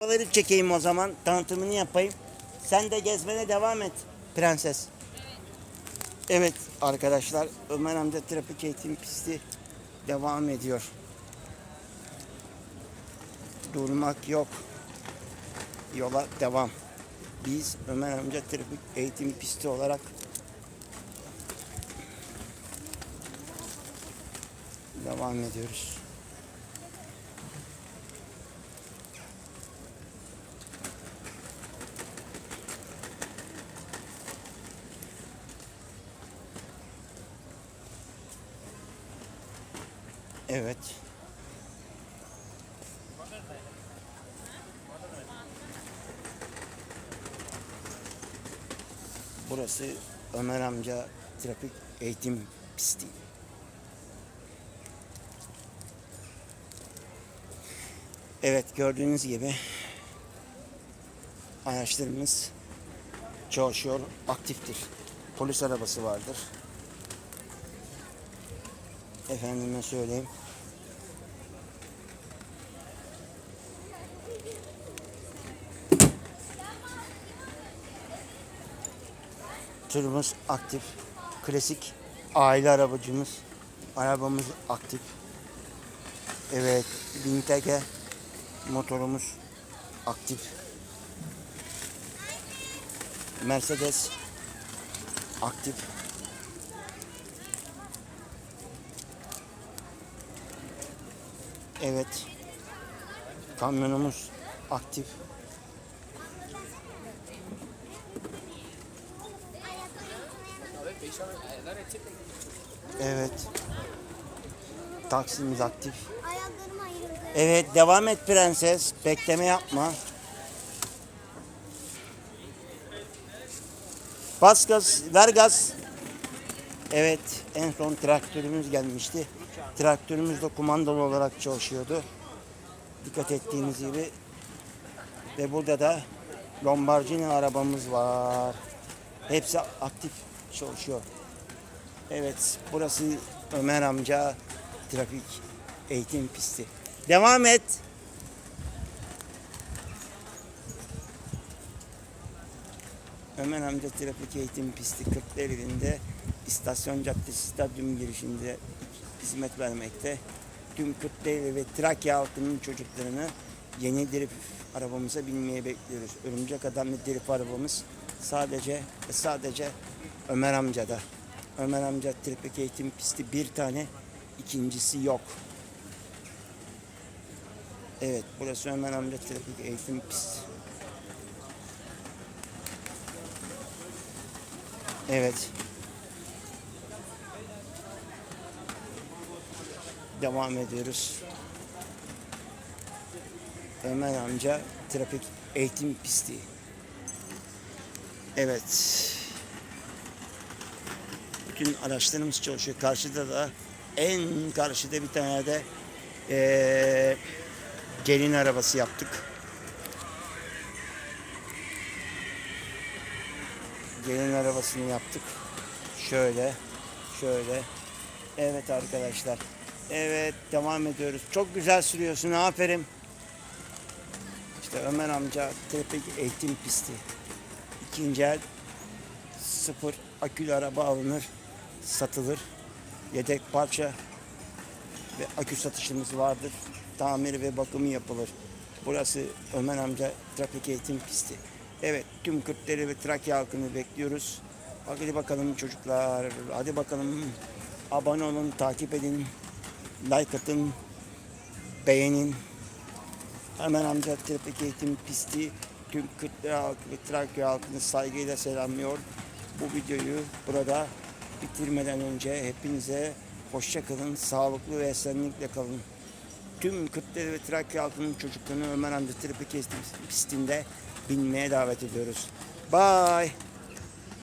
Arabaları çekeyim o zaman. Tanıtımını yapayım. Sen de gezmene devam et prenses. Evet arkadaşlar Ömer amca trafik eğitim pisti devam ediyor. Durmak yok. Yola devam. Biz Ömer amca trafik eğitim pisti olarak devam ediyoruz. Evet. Burası Ömer amca trafik eğitim pisti. Evet gördüğünüz gibi araçlarımız çalışıyor, aktiftir. Polis arabası vardır. Efendime söyleyeyim. Turumuz aktif. Klasik aile arabacımız. Arabamız aktif. Evet, Bintege motorumuz aktif. Mercedes aktif. Evet. Kamyonumuz aktif. Evet. Taksimiz aktif. Evet devam et prenses. Bekleme yapma. Bas gaz, ver gaz. Evet en son traktörümüz gelmişti. Traktörümüz de kumandalı olarak çalışıyordu. Dikkat ettiğiniz gibi. Ve burada da Lombardini arabamız var. Hepsi aktif çalışıyor. Evet burası Ömer amca trafik eğitim pisti. Devam et. Ömer amca trafik eğitim pisti Kırklareli'nde istasyon caddesi stadyum girişinde hizmet vermekte. Tüm Kırklareli ve Trakya halkının çocuklarını yeni drift arabamıza binmeye bekliyoruz. Örümcek Adamlı drift arabamız sadece sadece Ömer amcada. Ömer amca trafik eğitim pisti bir tane, ikincisi yok. Evet, burası Ömer amca trafik eğitim pisti. Evet. Devam ediyoruz. Ömer amca trafik eğitim pisti. Evet. Bütün araçlarımız çalışıyor. Karşıda da en karşıda bir tane de eee, gelin arabası yaptık. Gelin arabasını yaptık. Şöyle, şöyle. Evet arkadaşlar. Evet devam ediyoruz. Çok güzel sürüyorsun. Aferin. İşte Ömer amca trafik eğitim pisti. İkinci el sıfır akülü araba alınır, satılır. Yedek parça ve akü satışımız vardır. Tamiri ve bakımı yapılır. Burası Ömer amca trafik eğitim pisti. Evet tüm Kırklareli ve Trakya halkını bekliyoruz. Hadi bakalım çocuklar. Hadi bakalım. Abone olun, takip edin. Like atın. Beğenin. Hemen amca trafik eğitim pisti tüm Kırklareli halkı ve Trakya halkını saygıyla selamlıyor. Bu videoyu burada bitirmeden önce hepinize hoşça kalın, sağlıklı ve esenlikle kalın. Tüm Kırklareli ve Trakya halkının çocuklarını Ömer amca trafik eğitim pistinde binmeye davet ediyoruz. Bye.